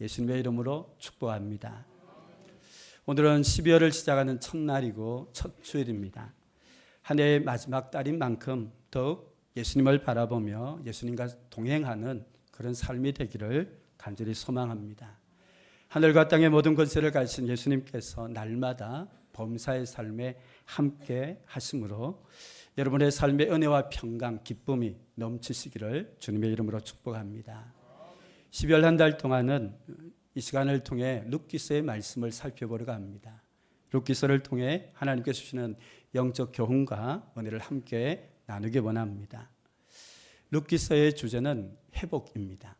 예수님의 이름으로 축복합니다. 오늘은 12월을 시작하는 첫날이고 첫 주일입니다. 한 해의 마지막 달인 만큼 더욱 예수님을 바라보며 예수님과 동행하는 그런 삶이 되기를 간절히 소망합니다. 하늘과 땅의 모든 권세를 가지신 예수님께서 날마다 범사의 삶에 함께 하심으로 여러분의 삶의 은혜와 평강, 기쁨이 넘치시기를 주님의 이름으로 축복합니다. 12월 한 달 동안은 이 시간을 통해 룻기서의 말씀을 살펴보려고 합니다. 룻기서를 통해 하나님께 주시는 영적 교훈과 은혜를 함께 나누기 원합니다. 룻기서의 주제는 회복입니다.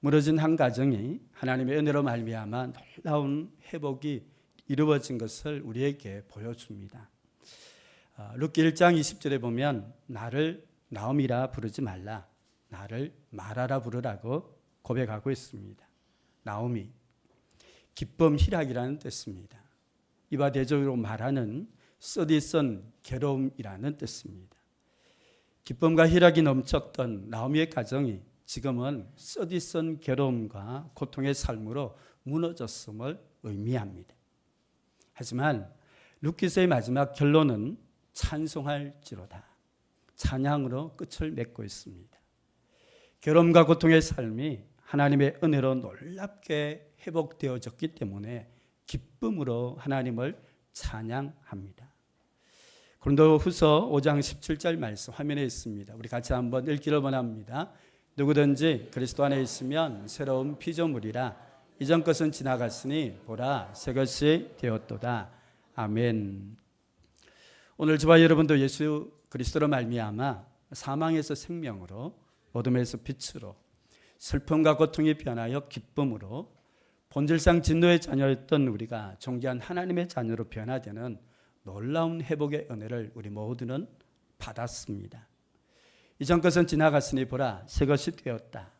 무너진 한 가정이 하나님의 은혜로 말미암아 놀라운 회복이 이루어진 것을 우리에게 보여줍니다. 어, 룻기 1장 20절에 보면 나를 나옴이라 부르지 말라 나를 마라라 부르라고 고백하고 있습니다. 나오미 기쁨 희락이라는 뜻입니다. 이와 대조로 말하는 쓰디쓴 괴로움이라는 뜻입니다. 기쁨과 희락이 넘쳤던 나오미의 가정이 지금은 쓰디쓴 괴로움과 고통의 삶으로 무너졌음을 의미합니다. 하지만 루키스의 마지막 결론은 찬송할지로다. 찬양으로 끝을 맺고 있습니다. 괴로움과 고통의 삶이 하나님의 은혜로 놀랍게 회복되어졌기 때문에 기쁨으로 하나님을 찬양합니다. 고린도 후서 5장 17절 말씀 화면에 있습니다. 우리 같이 한번 읽기를 원합니다. 누구든지 그리스도 안에 있으면 새로운 피조물이라 이전 것은 지나갔으니 보라 새 것이 되었도다. 아멘. 오늘 저와 여러분도 예수 그리스도로 말미암아 사망에서 생명으로 어둠에서 빛으로 슬픔과 고통이 변하여 기쁨으로 본질상 진노의 자녀였던 우리가 존귀한 하나님의 자녀로 변화되는 놀라운 회복의 은혜를 우리 모두는 받았습니다. 이전 것은 지나갔으니 보라 새 것이 되었다.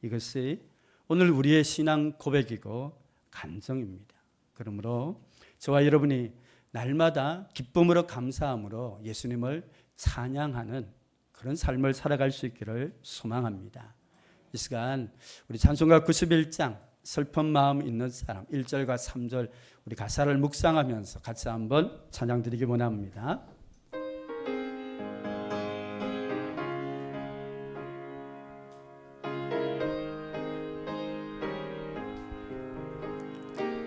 이것이 오늘 우리의 신앙 고백이고 간증입니다. 그러므로 저와 여러분이 날마다 기쁨으로 감사함으로 예수님을 찬양하는 그런 삶을 살아갈 수 있기를 소망합니다. 이 시간 우리 찬송가 91장 슬픈 마음 있는 사람 1절과 3절 우리 가사를 묵상하면서 같이 한번 찬양 드리기 원합니다.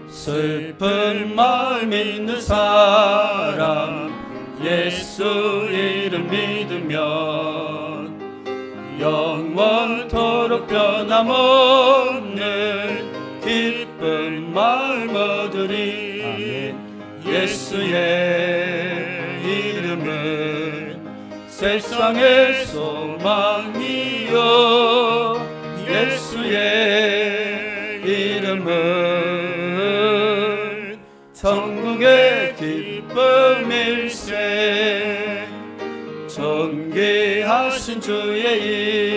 슬픈 마음 있는 사람 예수 이름 믿으면 변함없는 기쁜 마음 얻으리 예수의 이름은 세상의 소망이요 예수의 이름은 천국의 기쁨일세 존귀하신 주의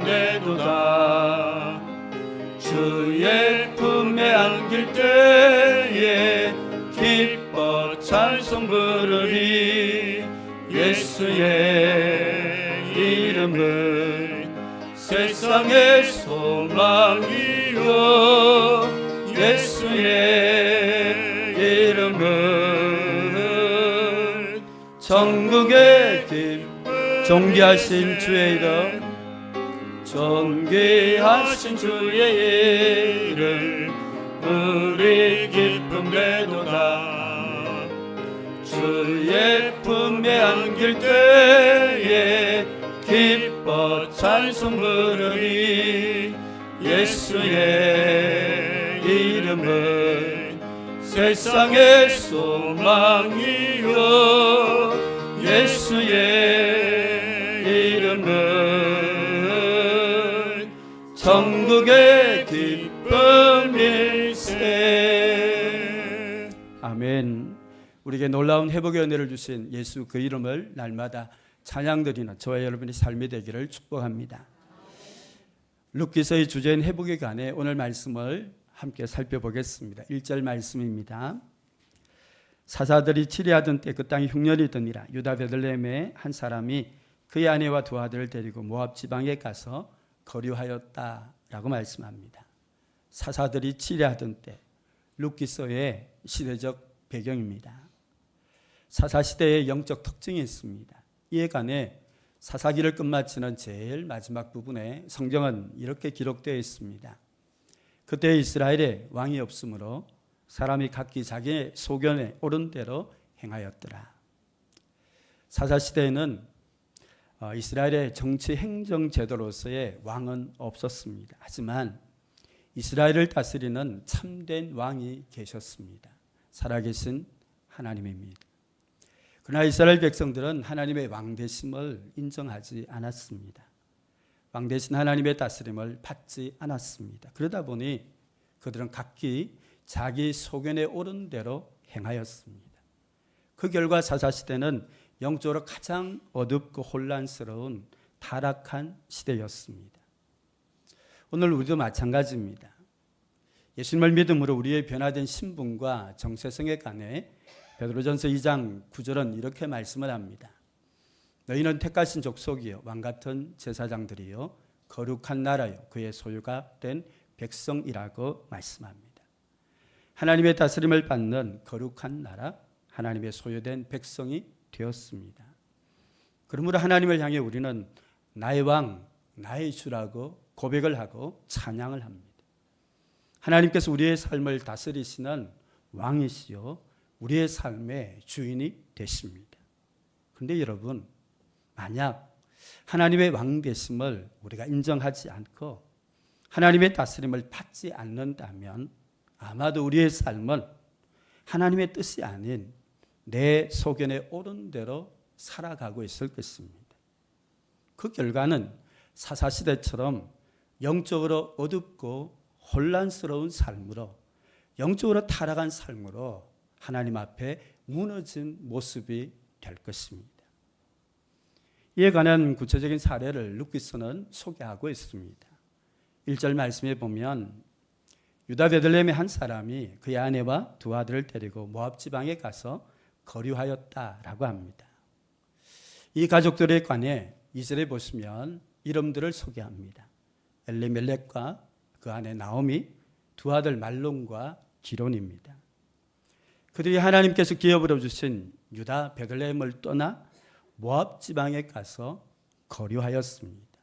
되도다. 주의 품에 안길 때에 기뻐 찬송 부르리. 예수의 이름은 세상의 소망이요. 예수의 이름은 천국의 기쁨 존귀하신 주의 이름 존귀하신 주의 이름 우리 기쁨 되도다 주의 품에 안길 때에 기뻐 찬송 부르리 예수의 이름은 세상의 소망이요 우리에게 놀라운 회복의 은혜를 주신 예수 그 이름을 날마다 찬양드리는 저와 여러분의 삶이 되기를 축복합니다 룻기서의 주제인 회복에 관해 오늘 말씀을 함께 살펴보겠습니다. 1절 말씀입니다. 사사들이 치리하던 때 그 땅이 흉년이 드니라 유다 베들레헴의 한 사람이 그의 아내와 두 아들을 데리고 모압 지방에 가서 거류하였다라고 말씀합니다. 사사들이 치려하던 때 룻기서의 시대적 배경입니다. 사사 시대의 영적 특징이 있습니다. 이에 관해 사사기를 끝마치는 제일 마지막 부분에 성경은 이렇게 기록되어 있습니다. 그때 이스라엘에 왕이 없으므로 사람이 각기 자기의 소견에 옳은 대로 행하였더라. 사사 시대에는 어, 이스라엘의 정치 행정 제도로서의 왕은 없었습니다. 하지만 이스라엘을 다스리는 참된 왕이 계셨습니다. 살아계신 하나님입니다. 그러나 이스라엘 백성들은 하나님의 왕 되심을 인정하지 않았습니다. 왕 대신 하나님의 다스림을 받지 않았습니다. 그러다 보니 그들은 각기 자기 소견에 옳은 대로 행하였습니다. 그 결과 사사 시대는 영적으로 가장 어둡고 혼란스러운 타락한 시대였습니다. 오늘 우리도 마찬가지입니다. 예수님을 믿음으로 우리의 변화된 신분과 정체성에 관해 베드로전서 2장 9절은 이렇게 말씀을 합니다. 너희는 택하신 족속이요 왕 같은 제사장들이요 거룩한 나라요 그의 소유가 된 백성이라고 말씀합니다. 하나님의 다스림을 받는 거룩한 나라, 하나님의 소유된 백성이 되었습니다. 그러므로 하나님을 향해 우리는 나의 왕, 나의 주라고 고백을 하고 찬양을 합니다. 하나님께서 우리의 삶을 다스리시는 왕이시요 우리의 삶의 주인이 되십니다. 그런데 여러분 만약 하나님의 왕 되심을 우리가 인정하지 않고 하나님의 다스림을 받지 않는다면 아마도 우리의 삶은 하나님의 뜻이 아닌 내 소견에 옳은 대로 살아가고 있을 것입니다. 그 결과는 사사시대처럼 영적으로 어둡고 혼란스러운 삶으로 영적으로 타락한 삶으로 하나님 앞에 무너진 모습이 될 것입니다. 이에 관한 구체적인 사례를 루키스는 소개하고 있습니다. 1절 말씀에 보면 유다 베들레헴의 한 사람이 그의 아내와 두 아들을 데리고 모압 지방에 가서 거류하였다라고 합니다. 이 가족들에 관해 이절에 보시면 이름들을 소개합니다. 엘리멜렉과 그 아내 나오미, 두 아들 말론과 기론입니다. 그들이 하나님께서 기업으로 주신 유다 베들레헴을 떠나 모압 지방에 가서 거류하였습니다.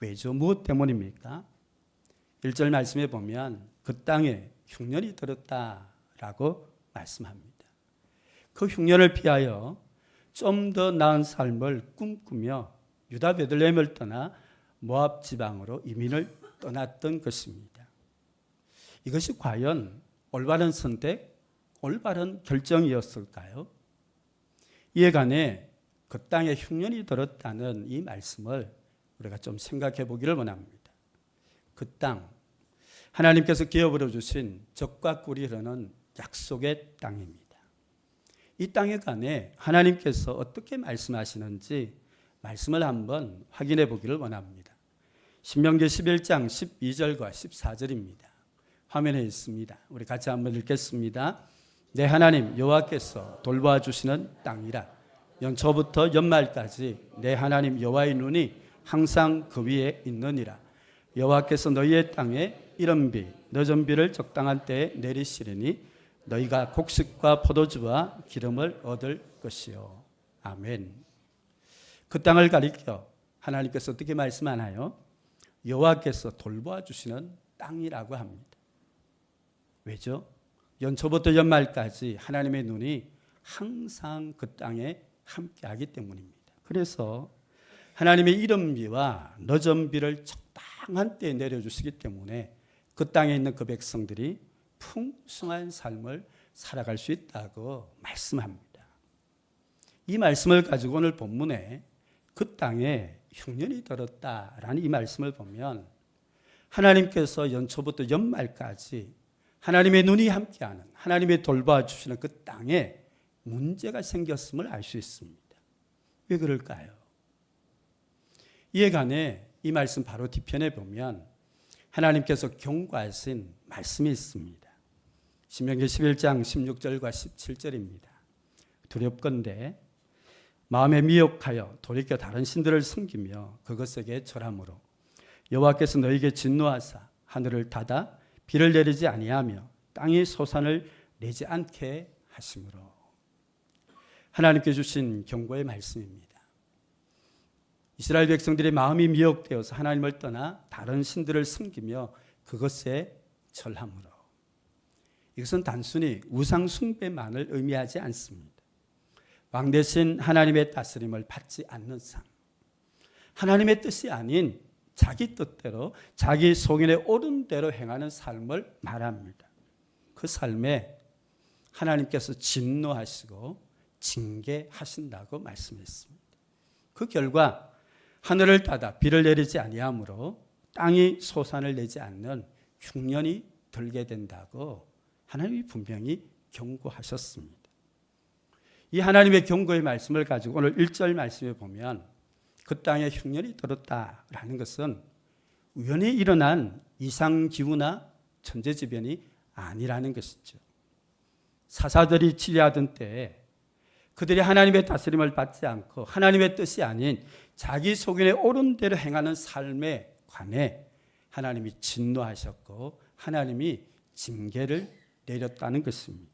왜죠? 무엇 때문입니까? 1절 말씀에 보면 그 땅에 흉년이 들었다라고 말씀합니다. 그 흉년을 피하여 좀 더 나은 삶을 꿈꾸며 유다 베들레헴을 떠나 모압 지방으로 이민을 떠났던 것입니다. 이것이 과연 올바른 선택, 올바른 결정이었을까요? 이에 관해 그 땅에 흉년이 들었다는 이 말씀을 우리가 좀 생각해 보기를 원합니다. 그 땅, 하나님께서 기업으로 주신 적과 꿀이 흐르는 약속의 땅입니다. 이 땅에 관해 하나님께서 어떻게 말씀하시는지 말씀을 한번 확인해 보기를 원합니다. 신명기 11장 12절과 14절입니다. 화면에 있습니다. 우리 같이 한번 읽겠습니다. 내 하나님 여호와께서 돌봐 주시는 땅이라 연초부터 연말까지 내 하나님 여호와의 눈이 항상 그 위에 있느니라. 여호와께서 너희의 땅에 이런 비, 늦은 비를 적당한 때에 내리시리니 너희가 곡식과 포도주와 기름을 얻을 것이요. 아멘. 그 땅을 가리켜 하나님께서 어떻게 말씀하나요? 여호와께서 돌보아 주시는 땅이라고 합니다. 왜죠? 연초부터 연말까지 하나님의 눈이 항상 그 땅에 함께하기 때문입니다. 그래서 하나님의 이름비와 너전비를 적당한 때에 내려주시기 때문에 그 땅에 있는 그 백성들이 풍성한 삶을 살아갈 수 있다고 말씀합니다. 이 말씀을 가지고 오늘 본문에 그 땅에 흉년이 들었다라는 이 말씀을 보면 하나님께서 연초부터 연말까지 하나님의 눈이 함께하는 하나님의 돌봐 주시는 그 땅에 문제가 생겼음을 알 수 있습니다. 왜 그럴까요? 이에 관해 이 말씀 바로 뒤편에 보면 하나님께서 경고하신 말씀이 있습니다. 신명기 11장 16절과 17절입니다. 두렵건대 마음에 미혹하여 돌이켜 다른 신들을 섬기며 그것에게 절함으로 여호와께서 너에게 진노하사 하늘을 닫아 비를 내리지 아니하며 땅이 소산을 내지 않게 하심으로 하나님께 주신 경고의 말씀입니다. 이스라엘 백성들의 마음이 미혹되어서 하나님을 떠나 다른 신들을 섬기며 그것에 절함으로 이것은 단순히 우상 숭배만을 의미하지 않습니다. 왕 대신 하나님의 다스림을 받지 않는 삶. 하나님의 뜻이 아닌 자기 뜻대로 자기 속인의 옳은 대로 행하는 삶을 말합니다. 그 삶에 하나님께서 진노하시고 징계하신다고 말씀했습니다. 그 결과 하늘을 닫아 비를 내리지 아니하므로 땅이 소산을 내지 않는 흉년이 들게 된다고 하나님이 분명히 경고하셨습니다. 이 하나님의 경고의 말씀을 가지고 오늘 1절 말씀에 보면 그 땅에 흉년이 들었다라는 것은 우연히 일어난 이상 기후나 천재지변이 아니라는 것이죠. 사사들이 치리하던 때에 그들이 하나님의 다스림을 받지 않고 하나님의 뜻이 아닌 자기 속인의 옳은 대로 행하는 삶에 관해 하나님이 진노하셨고 하나님이 징계를 내렸다는 것입니다.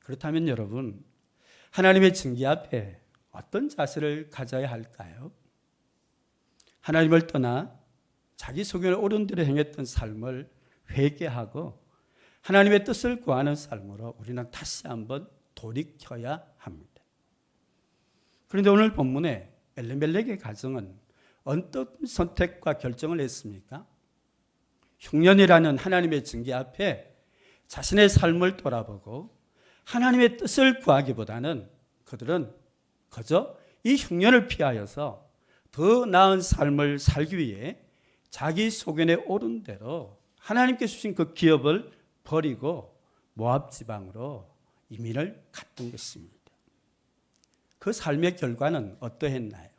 그렇다면 여러분 하나님의 징계 앞에 어떤 자세를 가져야 할까요? 하나님을 떠나 자기 속인을 옳은 대로 행했던 삶을 회개하고 하나님의 뜻을 구하는 삶으로 우리는 다시 한번 돌이켜야 합니다. 그런데 오늘 본문에 엘레멜렉의 가정은 어떤 선택과 결정을 했습니까? 흉년이라는 하나님의 징계 앞에 자신의 삶을 돌아보고 하나님의 뜻을 구하기보다는 그들은 그저 이 흉년을 피하여서 더 나은 삶을 살기 위해 자기 소견에 오른 대로 하나님께 주신 그 기업을 버리고 모압 지방으로 이민을 갔던 것입니다. 그 삶의 결과는 어떠했나요?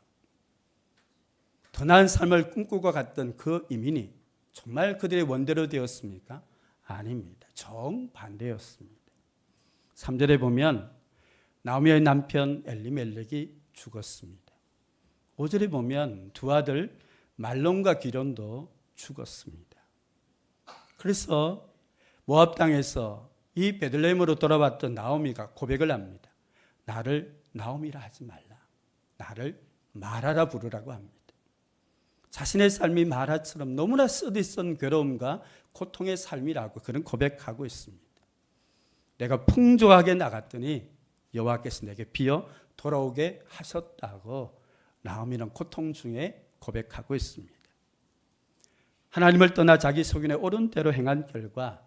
더 나은 삶을 꿈꾸고 갔던 그 이민이 정말 그들의 원대로 되었습니까? 아닙니다. 정반대였습니다. 3절에 보면 나오미의 남편 엘리멜렉이 죽었습니다. 5절에 보면 두 아들 말론과 기론도 죽었습니다. 그래서 모압 땅에서 이 베들레헴으로 돌아왔던 나오미가 고백을 합니다. 나를 나오미라 하지 말라. 나를 마라라 부르라고 합니다. 자신의 삶이 마라처럼 너무나 쓰디쓴 괴로움과 고통의 삶이라고 그런 고백하고 있습니다. 내가 풍족하게 나갔더니 여호와께서 내게 비어 돌아오게 하셨다고 나오미는 고통 중에 고백하고 있습니다. 하나님을 떠나 자기 소견에 옳은 대로 행한 결과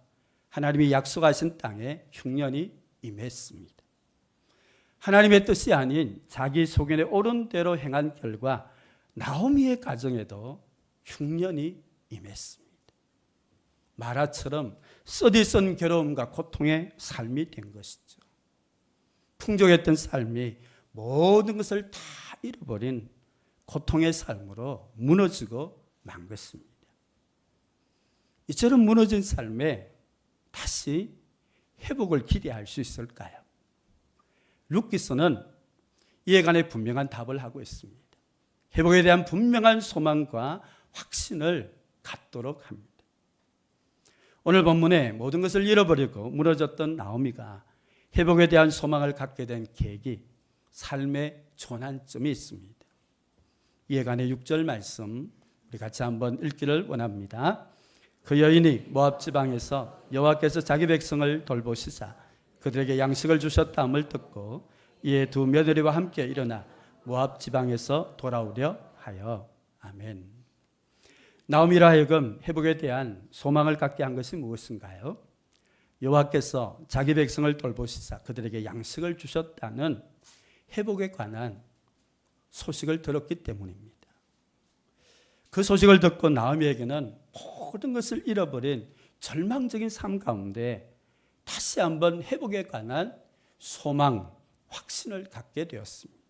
하나님이 약속하신 땅에 흉년이 임했습니다. 하나님의 뜻이 아닌 자기 소견에 옳은 대로 행한 결과 나오미의 가정에도 흉년이 임했습니다. 마라처럼 쓰디쓴 괴로움과 고통의 삶이 된 것이죠. 풍족했던 삶이 모든 것을 다 잃어버린 고통의 삶으로 무너지고 만 것입니다. 이처럼 무너진 삶에 다시 회복을 기대할 수 있을까요? 루키스는 이에 관해 분명한 답을 하고 있습니다. 회복에 대한 분명한 소망과 확신을 갖도록 합니다. 오늘 본문에 모든 것을 잃어버리고 무너졌던 나오미가 회복에 대한 소망을 갖게 된 계기, 삶의 전환점이 있습니다. 관해 6절 말씀 우리 같이 한번 읽기를 원합니다. 그 여인이 모압 지방에서 여호와께서 자기 백성을 돌보시사 그들에게 양식을 주셨다함을 듣고 이에 두 며느리와 함께 일어나 모압 지방에서 돌아오려 하여 아멘. 나오미라 하여금 회복에 대한 소망을 갖게 한 것이 무엇인가요? 여호와께서 자기 백성을 돌보시사 그들에게 양식을 주셨다는 회복에 관한 소식을 들었기 때문입니다. 그 소식을 듣고 나오미에게는 모든 것을 잃어버린 절망적인 삶 가운데 다시 한번 회복에 관한 소망, 확신을 갖게 되었습니다.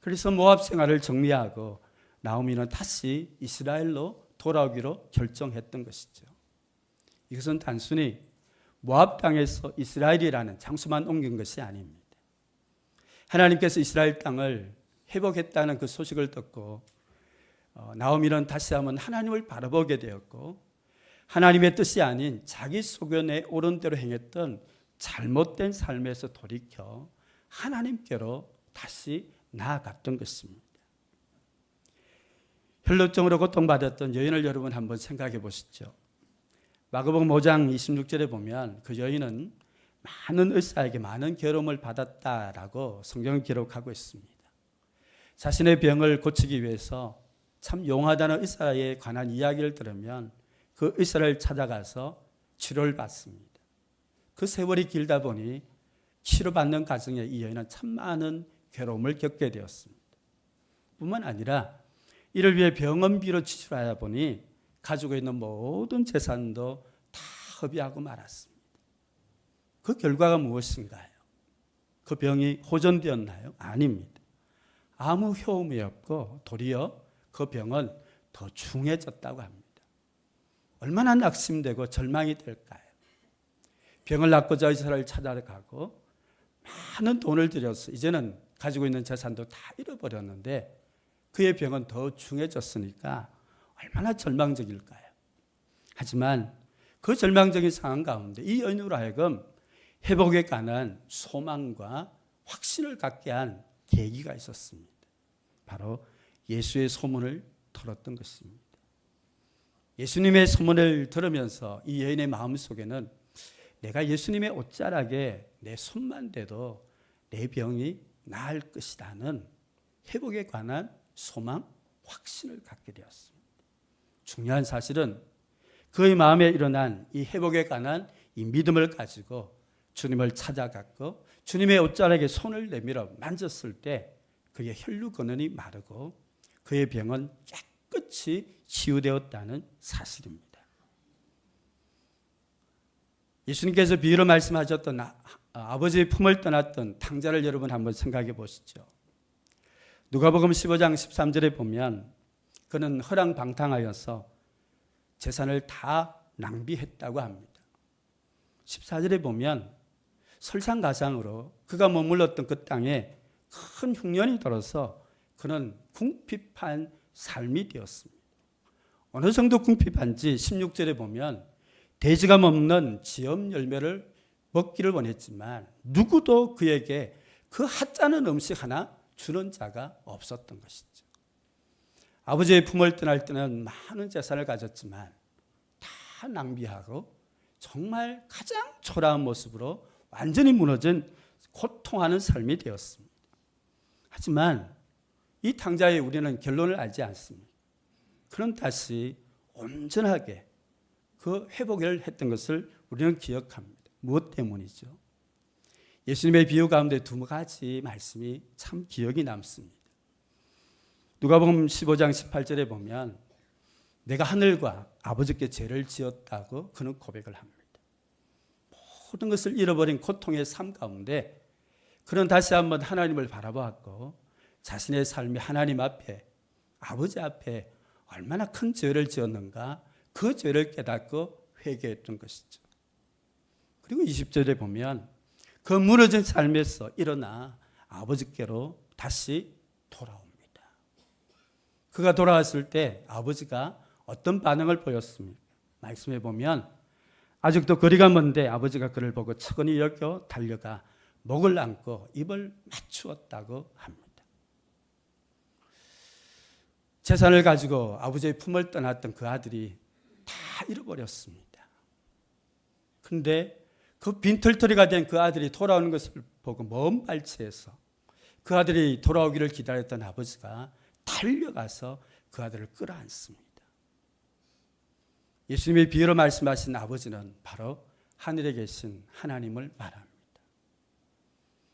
그래서 모압 생활을 정리하고 나오미는 다시 이스라엘로 돌아오기로 결정했던 것이죠. 이것은 단순히 모압 땅에서 이스라엘이라는 장소만 옮긴 것이 아닙니다. 하나님께서 이스라엘 땅을 회복했다는 그 소식을 듣고 어, 나오미는 다시 한번 하나님을 바라보게 되었고 하나님의 뜻이 아닌 자기 소견에 옳은 대로 행했던 잘못된 삶에서 돌이켜 하나님께로 다시 나아갔던 것입니다. 혈루증으로 고통받았던 여인을 여러분 한번 생각해 보시죠. 마가복음 5장 26절에 보면 그 여인은 많은 의사에게 많은 괴로움을 받았다라고 성경을 기록하고 있습니다. 자신의 병을 고치기 위해서 참 용하다는 의사에 관한 이야기를 들으면 그 의사를 찾아가서 치료를 받습니다. 그 세월이 길다 보니 치료받는 과정에 이 여인은 참 많은 괴로움을 겪게 되었습니다. 뿐만 아니라 이를 위해 병원비로 지출하다 보니 가지고 있는 모든 재산도 다 허비하고 말았습니다. 그 결과가 무엇인가요? 그 병이 호전되었나요? 아닙니다. 아무 효험이 없고 도리어 그 병은 더 중해졌다고 합니다. 얼마나 낙심되고 절망이 될까요? 병을 낫고자 의사를 찾아가고 많은 돈을 들여서 이제는 가지고 있는 재산도 다 잃어버렸는데 그의 병은 더 중해졌으니까 얼마나 절망적일까요? 하지만 그 절망적인 상황 가운데 이 연유로 하여금 회복에 관한 소망과 확신을 갖게 한 계기가 있었습니다. 바로 예수의 소문을 들었던 것입니다. 예수님의 소문을 들으면서 이 여인의 마음 속에는 내가 예수님의 옷자락에 내 손만 대도 내 병이 나을 것이라는 회복에 관한 소망, 확신을 갖게 되었습니다. 중요한 사실은 그의 마음에 일어난 이 회복에 관한 이 믿음을 가지고 주님을 찾아갔고 주님의 옷자락에 손을 내밀어 만졌을 때 그의 혈류 근원이 마르고 그의 병은 깨끗이 치유되었다는 사실입니다. 예수님께서 비유로 말씀하셨던 아, 버지의 품을 떠났던 탕자를 여러분 한번 생각해 보시죠. 누가복음 15장 13절에 보면 그는 허랑방탕하여서 재산을 다 낭비했다고 합니다. 14절에 보면 설상가상으로 그가 머물렀던 그 땅에 큰 흉년이 들어서 그는 궁핍한 삶이 되었습니다. 어느 정도 궁핍한지 16절에 보면 돼지가 먹는 지엄 열매를 먹기를 원했지만 누구도 그에게 그 하찮은 음식 하나 주는 자가 없었던 것이죠. 아버지의 품을 떠날 때는 많은 재산을 가졌지만 다 낭비하고 정말 가장 초라한 모습으로 완전히 무너진 고통하는 삶이 되었습니다. 하지만 이 탕자의 우리는 결론을 알지 않습니다. 그는 다시 온전하게 그 회복을 했던 것을 우리는 기억합니다. 무엇 때문이죠? 예수님의 비유 가운데 두 가지 말씀이 참 기억이 남습니다. 누가복음 15장 18절에 보면 내가 하늘과 아버지께 죄를 지었다고 그는 고백을 합니다. 모든 것을 잃어버린 고통의 삶 가운데 그는 다시 한번 하나님을 바라보았고 자신의 삶이 하나님 앞에 아버지 앞에 얼마나 큰 죄를 지었는가 그 죄를 깨닫고 회개했던 것이죠. 그리고 20절에 보면 그 무너진 삶에서 일어나 아버지께로 다시 돌아옵니다. 그가 돌아왔을 때 아버지가 어떤 반응을 보였습니까? 말씀해 보면 아직도 거리가 먼데 아버지가 그를 보고 측은히 여겨 달려가 목을 안고 입을 맞추었다고 합니다. 재산을 가지고 아버지의 품을 떠났던 그 아들이 다 잃어버렸습니다. 근데 그 빈털터리가 된 그 아들이 돌아오는 것을 보고 먼 발치에서 그 아들이 돌아오기를 기다렸던 아버지가 달려가서 그 아들을 끌어안습니다. 예수님의 비유로 말씀하신 아버지는 바로 하늘에 계신 하나님을 말합니다.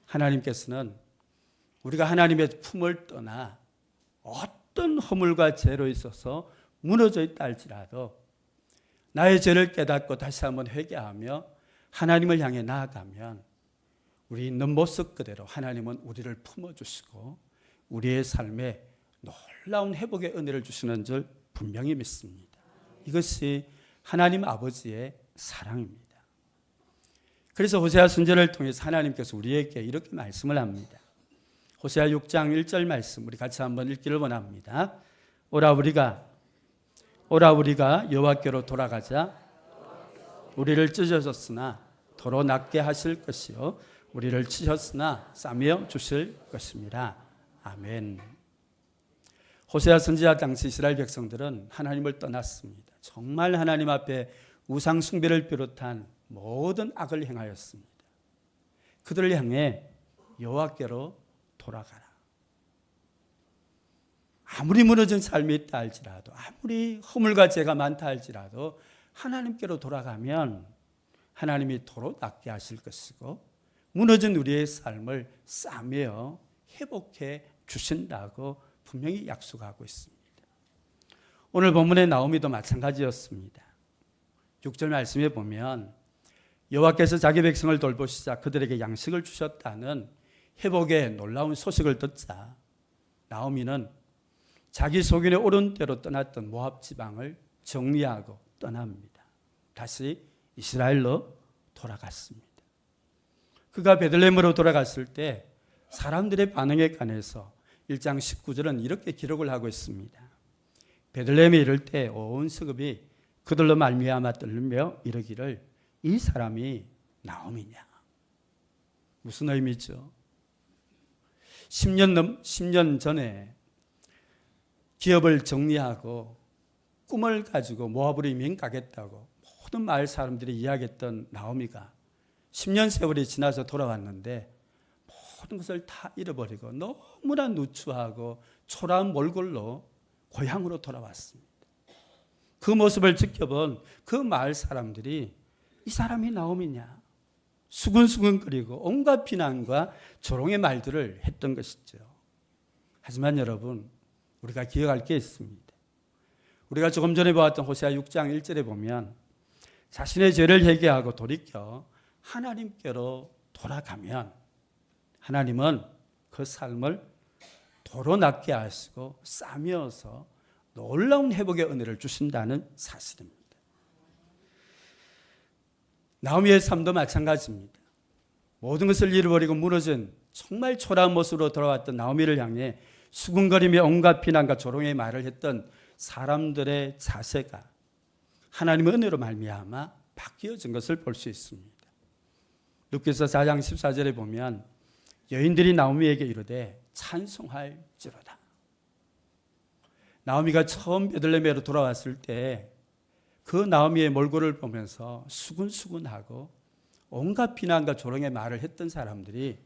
하나님께서는 우리가 하나님의 품을 떠나 어떤 허물과 죄로 있어서 무너져 있다 할지라도 나의 죄를 깨닫고 다시 한번 회개하며 하나님을 향해 나아가면 우리 있는 모습 그대로 하나님은 우리를 품어주시고 우리의 삶에 놀라운 회복의 은혜를 주시는 줄 분명히 믿습니다. 이것이 하나님 아버지의 사랑입니다. 그래서 호세아 순절을 통해서 하나님께서 우리에게 이렇게 말씀을 합니다. 호세아 6장 1절 말씀 우리 같이 한번 읽기를 원합니다. 오라 우리가 오라 우리가 여호와께로 돌아가자 우리를 찢어졌으나 도로 낫게 하실 것이요 우리를 치셨으나 싸며 주실 것입니다. 아멘. 호세아 선지자 당시 이스라엘 백성들은 하나님을 떠났습니다. 정말 하나님 앞에 우상 숭배를 비롯한 모든 악을 행하였습니다. 그들을 향해 여호와께로 돌아가라. 아무리 무너진 삶이 있다 할지라도 아무리 허물과 죄가 많다 할지라도 하나님께로 돌아가면 하나님이 도로 낫게 하실 것이고 무너진 우리의 삶을 싸매어 회복해 주신다고 분명히 약속하고 있습니다. 오늘 본문의 나오미도 마찬가지였습니다. 6절 말씀에 보면 여호와께서 자기 백성을 돌보시자 그들에게 양식을 주셨다는 회복의 놀라운 소식을 듣자 나오미는 자기 소견에 옳은 대로 떠났던 모압 지방을 정리하고 떠납니다. 다시 이스라엘로 돌아갔습니다. 그가 베들레헴으로 돌아갔을 때 사람들의 반응에 관해서 1장 19절은 이렇게 기록을 하고 있습니다. 베들레헴에 이를 때 온 수급이 그들로 말미암아 떨며 이르기를 이 사람이 나옴이냐. 무슨 의미죠? 10년 넘 10년 전에 기업을 정리하고 꿈을 가지고 모압으로 이민 가겠다고 모든 마을 사람들이 이야기했던 나오미가 10년 세월이 지나서 돌아왔는데 모든 것을 다 잃어버리고 너무나 누추하고 초라한 몰골로 고향으로 돌아왔습니다. 그 모습을 지켜본 그 마을 사람들이 이 사람이 나오미냐 수근수근거리고 온갖 비난과 조롱의 말들을 했던 것이죠. 하지만 여러분 우리가 기억할 게 있습니다. 우리가 조금 전에 보았던 호세아 6장 1절에 보면 자신의 죄를 회개하고 돌이켜 하나님께로 돌아가면 하나님은 그 삶을 도로 낫게 하시고 싸매어서 놀라운 회복의 은혜를 주신다는 사실입니다. 나오미의 삶도 마찬가지입니다. 모든 것을 잃어버리고 무너진 정말 초라한 모습으로 돌아왔던 나오미를 향해 수군거리며 온갖 비난과 조롱의 말을 했던 사람들의 자세가 하나님의 은혜로 말미암아 바뀌어진 것을 볼 수 있습니다. 루키서 4장 14절에 보면 여인들이 나오미에게 이르되 찬송할지로다. 나오미가 처음 베들레헴으로 돌아왔을 때 그 나오미의 몰골을 보면서 수근수근하고 온갖 비난과 조롱의 말을 했던 사람들이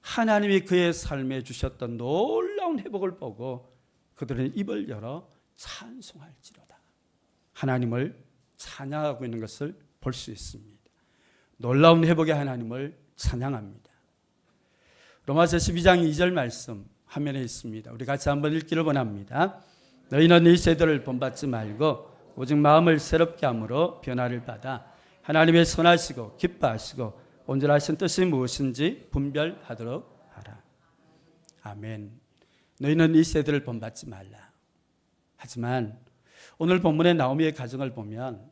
하나님이 그의 삶에 주셨던 놀라운 회복을 보고 그들은 입을 열어 찬송할지로다. 하나님을 찬양하고 있는 것을 볼 수 있습니다. 놀라운 회복의 하나님을 찬양합니다. 로마서 12장 2절 말씀 화면에 있습니다. 우리 같이 한번 읽기를 원합니다. 너희는 이 세대를 본받지 말고 오직 마음을 새롭게 함으로 변화를 받아 하나님의 선하시고 기뻐하시고 온전하신 뜻이 무엇인지 분별하도록 하라. 아멘. 너희는 이 세대를 본받지 말라. 하지만 오늘 본문의 나오미의 가정을 보면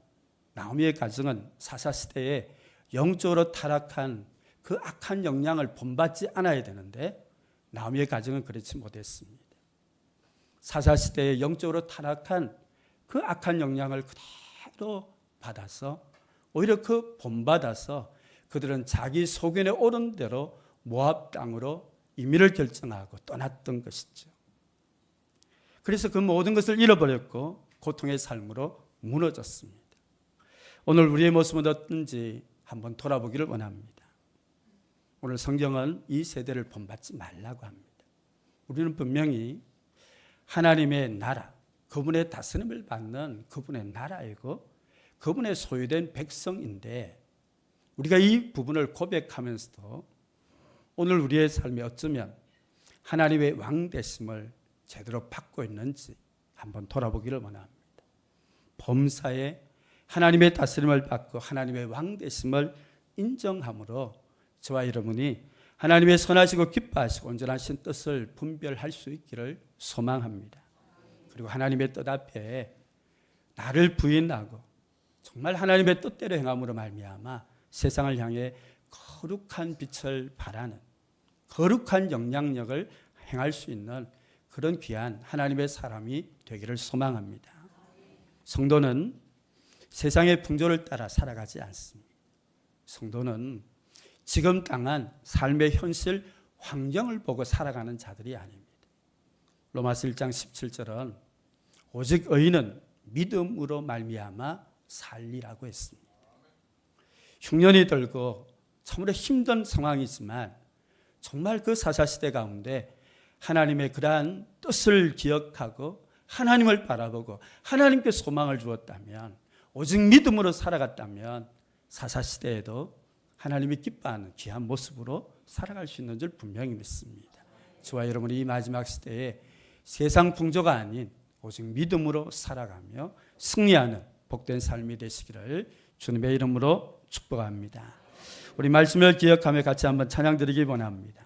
나오미의 가정은 사사 시대에 영적으로 타락한 그 악한 영향을 본받지 않아야 되는데 나오미의 가정은 그렇지 못했습니다. 사사 시대에 영적으로 타락한 그 악한 영향을 그대로 받아서 오히려 그 본받아서 그들은 자기 소견에 오른 대로 모압 땅으로 이민을 결정하고 떠났던 것이죠. 그래서 그 모든 것을 잃어버렸고 고통의 삶으로 무너졌습니다. 오늘 우리의 모습은 어떤지 한번 돌아보기를 원합니다. 오늘 성경은 이 세대를 본받지 말라고 합니다. 우리는 분명히 하나님의 나라, 그분의 다스림을 받는 그분의 나라이고 그분의 소유된 백성인데 우리가 이 부분을 고백하면서도 오늘 우리의 삶에 어쩌면 하나님의 왕 되심을 제대로 받고 있는지 한번 돌아보기를 원합니다. 범사에 하나님의 다스림을 받고 하나님의 왕 되심을 인정함으로 저와 여러분이 하나님의 선하시고 기뻐하시고 온전하신 뜻을 분별할 수 있기를 소망합니다. 그리고 하나님의 뜻 앞에 나를 부인하고 정말 하나님의 뜻대로 행함으로 말미암아 세상을 향해 거룩한 빛을 발하는 거룩한 영향력을 행할 수 있는 그런 귀한 하나님의 사람이 되기를 소망합니다. 성도는 세상의 풍조를 따라 살아가지 않습니다. 성도는 지금 당한 삶의 현실 환경을 보고 살아가는 자들이 아닙니다. 로마서 1장 17절은 오직 의인은 믿음으로 말미암아 살리라고 했습니다. 흉년이 들고 참으로 힘든 상황이지만 정말 그 사사 시대 가운데 하나님의 그러한 뜻을 기억하고 하나님을 바라보고 하나님께 소망을 주었다면 오직 믿음으로 살아갔다면 사사 시대에도 하나님이 기뻐하는 귀한 모습으로 살아갈 수 있는 줄 분명히 믿습니다. 저와 여러분이 이 마지막 시대에 세상 풍조가 아닌 오직 믿음으로 살아가며 승리하는 복된 삶이 되시기를 주님의 이름으로 축복합니다. 우리 말씀을 기억하며 같이 한번 찬양 드리기 원합니다.